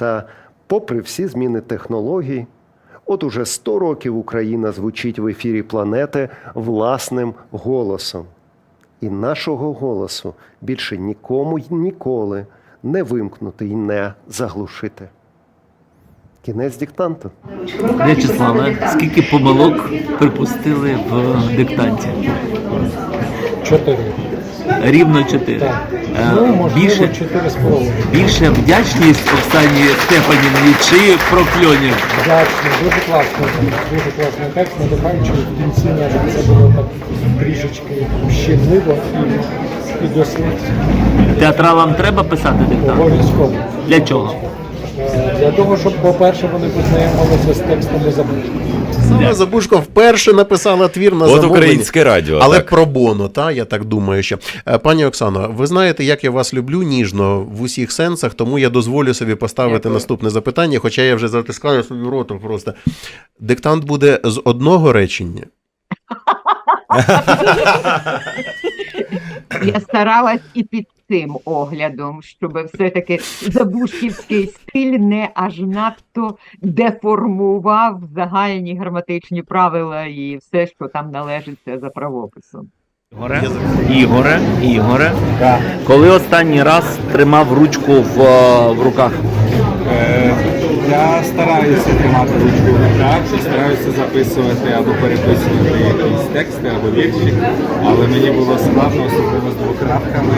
Та, попри всі зміни технологій, от уже 100 років Україна звучить в ефірі планети власним голосом. І нашого голосу більше нікому й ніколи не вимкнути і не заглушити. Кінець диктанту. В'ячеславе, скільки помилок припустили в диктанті? Чотири. Рівно чотири. Так. Е, Ну, можливо, Більше, більше вдячність Оксані Стефанівні чи прокльонів? Вдячний, дуже класно. Дуже класний текст, надихаючий в кінці навіть це було так трішечки щемливо і, і досить Театралам треба писати диктант? обов'язково. Для чого? Е, Для того, щоб, по-перше, вони познайомилися з текстом і забули. Саме Забушко вперше написала твір на От замовлення. українське радіо. Але так. про боно, та я так думаю, що Е, пані Оксано, ви знаєте, як я вас люблю ніжно в усіх сенсах, тому я дозволю собі поставити Дякую. наступне запитання, хоча я вже затискаю собі ротом просто. Диктант буде з одного речення. Я старалась і під цим оглядом, щоб все-таки забушківський стиль не аж надто деформував загальні граматичні правила і все, що там належиться за правописом. Ігоре, Ігоре, Ігоре. Коли останній раз тримав ручку в, е, в руках? Е, Я стараюся тримати ручку в руках, стараюся записувати або переписувати якісь тексти або вірші, але мені було складно, особливо з двокрапками.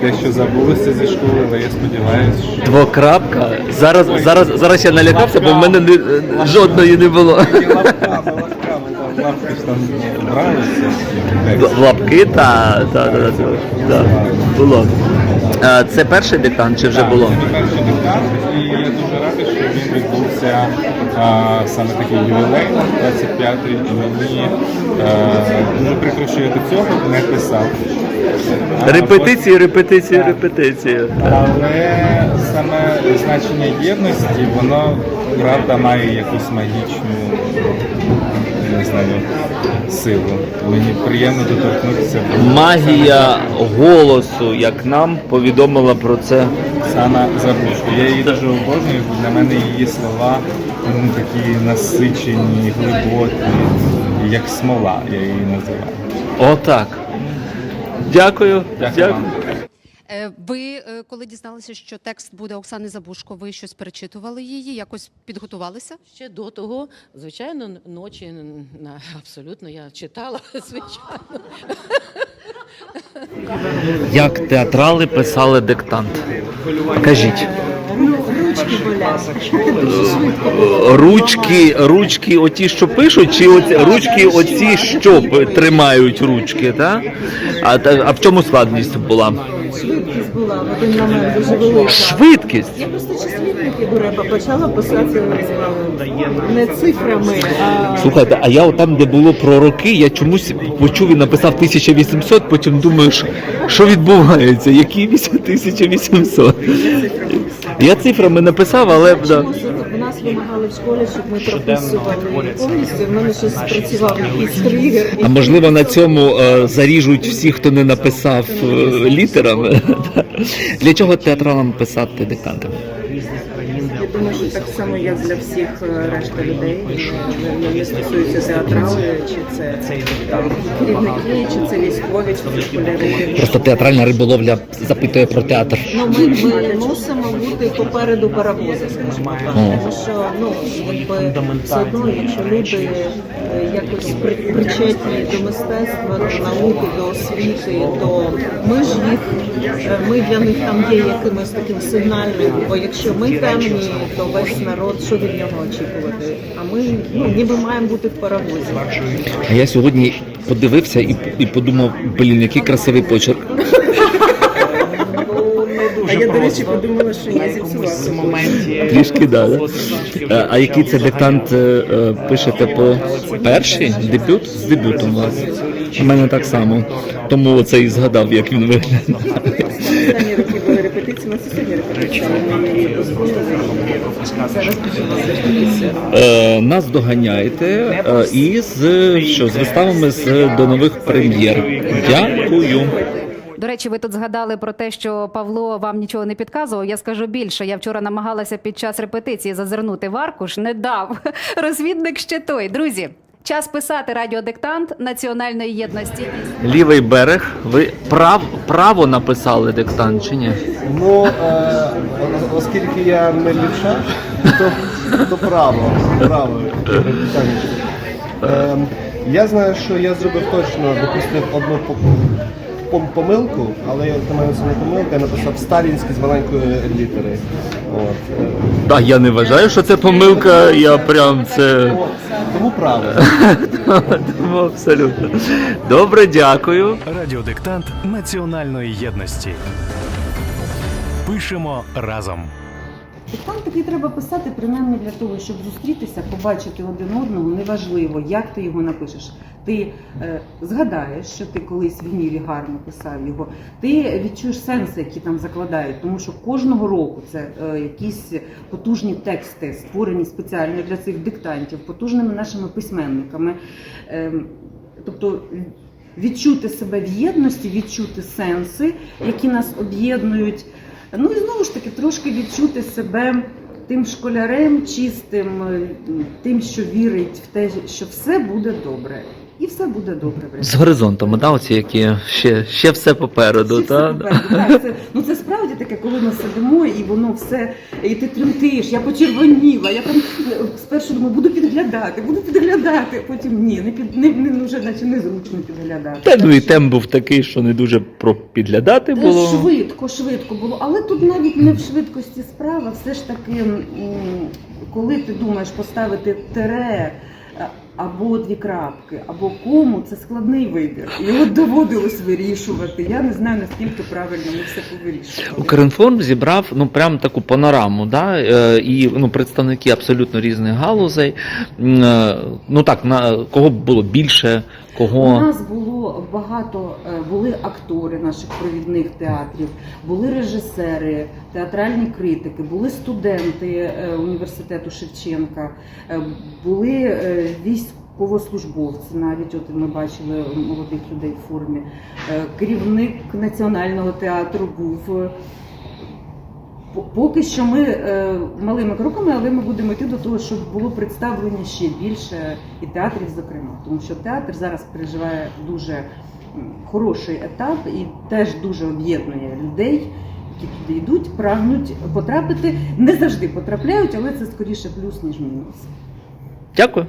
Дещо забулося зі школи, але я сподіваюся, що Двокрапка. Зараз, зараз, зараз я налякався, бо в мене не, жодної не було. лапки ж там бралися. Лапки та, та, та, та, та, було. Е, Це перший диктант чи вже було? Це перший диктант, і я дуже радий, що він відбувся а, саме такий ювілейний, 25-й, і мені е, дуже прикро, що я до цього не писав. Репетиції, репетиції, репетиції. Але саме значення єдності, воно правда має якусь магічну не знаю, силу. Мені приємно доторкнутися Магія голосу, як нам повідомила про це. саме забушку. Я її дуже обожнюю, бо для мене її слова ну, такі насичені, глибокі, як смола, я її називаю. Отак. Дякую. Дякую. Е, Ви е, коли дізналися, що текст буде Оксани Забушко, ви щось перечитували її, якось підготувалися? Ще до того, звичайно, н- ночі н- на абсолютно я читала, звичайно. Як театрали писали диктант? Покажіть. Ручки, ручки, оті, що пишуть, чи оці, ручки, оці, що тримають ручки, так? А, та- а в чому складність була? Швидкість була в один момент дуже велика. Швидкість. Я просто числівники дуреба почала писати е, не цифрами, а Слухайте, а я там, де було про роки, я чомусь почув і написав 1800, потім думаю, що відбувається, які 1800? Я цифрами написав, але да. чомусь в нас вимагали в школі, щоб ми прописували повністю. В мене щось спрацював якийсь тригер. А можливо на цьому е, заріжуть всі, хто не написав е, літерами. Для чого театралам писати диктанти? Так само, як для всіх е, решта людей, не, не стосується театрали, чи це керівники, чи це військові, чи це школяри. Просто театральна риболовля запитує про театр. Ну, ми, ми мусимо бути попереду паровоза, скажімо так. Тому що ну якби все одно, якщо люди е, якось при- причетні до мистецтва, до науки, до освіти, то ми ж їх е, ми для них там є якимось таким сигнальним. Бо якщо ми темні, то весь народ що від нього очікувати? А ми ну ніби маємо бути в паровозі. А я сьогодні подивився і, і подумав, блін, який красивий почерк. А я, до речі, подумала, що я зіпсувала. Трішки да. да. Е, А який це диктант е, е, пишете по перший дебют з дебютом у вас? У мене так само. Тому оце і згадав, як він виглядає. Е, нас доганяєте е, і з що з виставами з до нових прем'єр. Дякую. До речі, ви тут згадали про те, що Павло вам нічого не підказував. Я скажу більше. Я вчора намагалася під час репетиції зазирнути в аркуш, не дав. Розвідник ще той. Друзі, час писати радіодиктант національної єдності. Лівий берег. Ви прав, право написали диктант чи ні? Ну, е, оскільки я не лівша, то, то право. право. Е, я знаю, що я зробив точно, допустив одну по- пом- помилку, але я думаю, це не помилка, я написав сталінський з маленької літери. От. е, Так, я не вважаю, що це помилка. Я прям це. от. Тому правильно. Тому абсолютно. Добре, дякую. Радіодиктант національної єдності. Пишемо разом. Диктант такий треба писати принаймні для того, щоб зустрітися, побачити один одного. Неважливо, як ти його напишеш. Ти е, згадаєш, що ти колись в вмілі гарно писав його. Ти відчуєш сенси, які там закладають, тому що кожного року це е, якісь потужні тексти, створені спеціально для цих диктантів, потужними нашими письменниками. Ем, тобто відчути себе в єдності, відчути сенси, які нас об'єднують. Ну і знову ж таки трошки відчути себе тим школярем чистим, тим, що вірить в те, що все буде добре. І все буде добре. З горизонтами, да, оці, які ще, ще все попереду. Всі все попереду. Так, це, ну це справді таке, коли ми сидимо і воно все, і ти тремтиш, я почервоніла, я там е, спершу думаю, буду підглядати, буду підглядати, потім ні, не під не, не вже наче незручно підглядати. Та ну і що- темп був такий, що не дуже про підглядати було. Швидко, швидко було. Але тут навіть не в швидкості справа. Все ж таки, коли ти думаєш поставити тире е, або дві крапки, або кому, це складний вибір. Його доводилось вирішувати. Я не знаю, наскільки правильно ми все повирішували. Укрінформ зібрав ну прям таку панораму, да? е, і ну, представники абсолютно різних галузей. Е, Ну так, на кого було більше, У нас було багато, е, були актори наших провідних театрів, були режисери, театральні критики, були студенти е, університету Шевченка, е, були військовослужбовці, навіть от ми бачили молодих людей в формі. Керівник національного театру був. По- Поки що ми е, малими кроками, але ми будемо йти до того, щоб було представлення ще більше і театрів, зокрема, тому що театр зараз переживає дуже хороший етап і теж дуже об'єднує людей, які туди йдуть, прагнуть потрапити. Не завжди потрапляють, але це скоріше плюс ніж мінус. Дякую.